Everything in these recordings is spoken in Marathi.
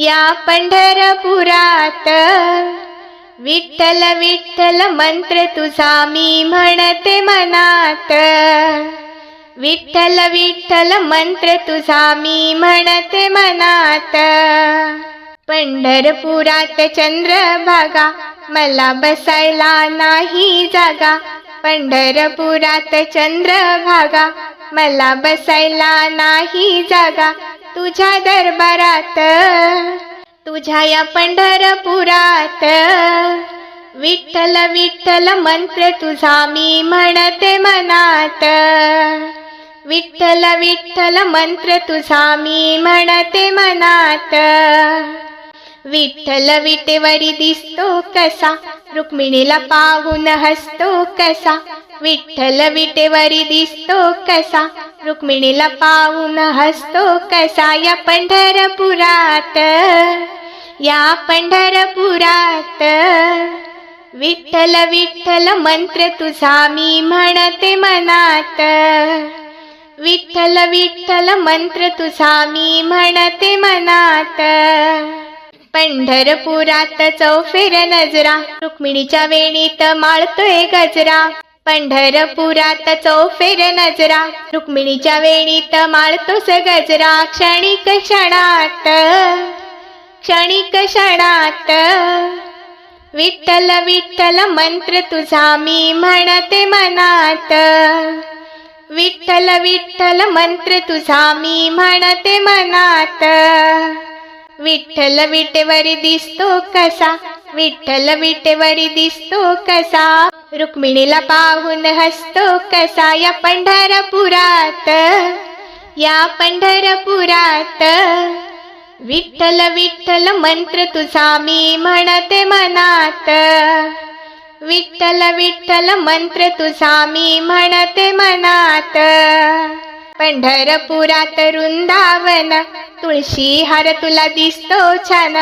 या पंढरपुरात. विठ्ठल विठ्ठल मंत्र तुझा मी म्हणते मनात. विठ्ठल विठ्ठल मंत्र तुझा मी म्हणते मनात. पंढरपुरात चंद्रभागा मला बसायला नाही जागा. पंढरपुरात चंद्रभागा मला बसायला नाही जागा. तुझ्या दरबारात तुझ्या या पंढरपुरात. विठ्ठल विठ्ठल मंत्र तुझा मी म्हणते मनात. विठ्ठल विठ्ठल मंत्र तुझा मी म्हणते मनात. विठ्ठल विटेवरी दिसतो कसा? रुक्मिणीला पाहून हसतो कसा? विठ्ठल विटेवरी दिसतो कसा? रुक्मिणीला पाहून हसतो कसा या पंढरपुरात. या पंढरपुरात. विठ्ठल विठ्ठल मंत्र तुझा मी म्हणते मनात. विठ्ठल विठ्ठल मंत्र तुझा मी म्हणते मनात. पंढरपुरात चौफेर नजरा रुक्मिणीच्या वेणीत माळतोय गजरा. पंढरपुरात चौफेर नजरा रुक्मिणीच्या वेणीत माळतोस गजरा क्षणिक क्षणात क्षणिक क्षणात. विठ्ठल विठ्ठल मंत्र तुझा मी म्हणते मनात. विठ्ठल विठ्ठल मंत्र तुझा मी म्हणते मनात. विठ्ठल विटेवरी दिसतो कसा? विठ्ठल विटेवरी दिसतो कसा? रुक्मिणीला पाहून हसतो कसा? या पंढरपुरात या पंढरपुरात. विठ्ठल विठ्ठल मंत्र तुझा मी म्हणते मनात. विठ्ठल विठ्ठल मंत्र तुझा मी म्हणते मनात. पंढरपुरात वृंदावन तुळशी हार तुला दिसतो छान.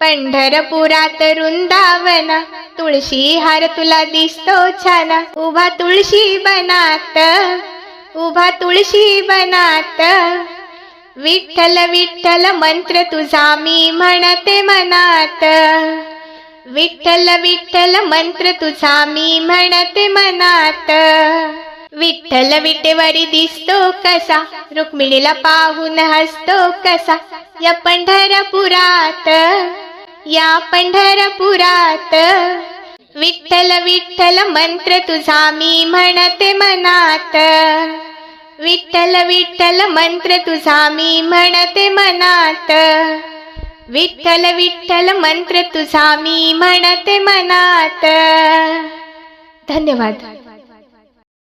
पंढरपुरात वृंदावन तुळशी हार तुला दिसतो छान. उभा तुळशी बनात उभा तुळशी बनात. विठ्ठल विठ्ठल मंत्र तुझा मी म्हणते मनात. विठ्ठल विठ्ठल मंत्र तुझा मी म्हणते मनात. विठ्ठल विटेवरी दिसतो कसा? रुक्मिणीला पाहून हसतो कसा? या पंढरपुरात या पंढरपुरात. विठ्ठल विठ्ठल मंत्र तुझा मी म्हणते मनात. विठ्ठल विठ्ठल मंत्र तुझा मी म्हणते मनात. विठ्ठल विठ्ठल मंत्र तुझा मी म्हणते मनात. धन्यवाद.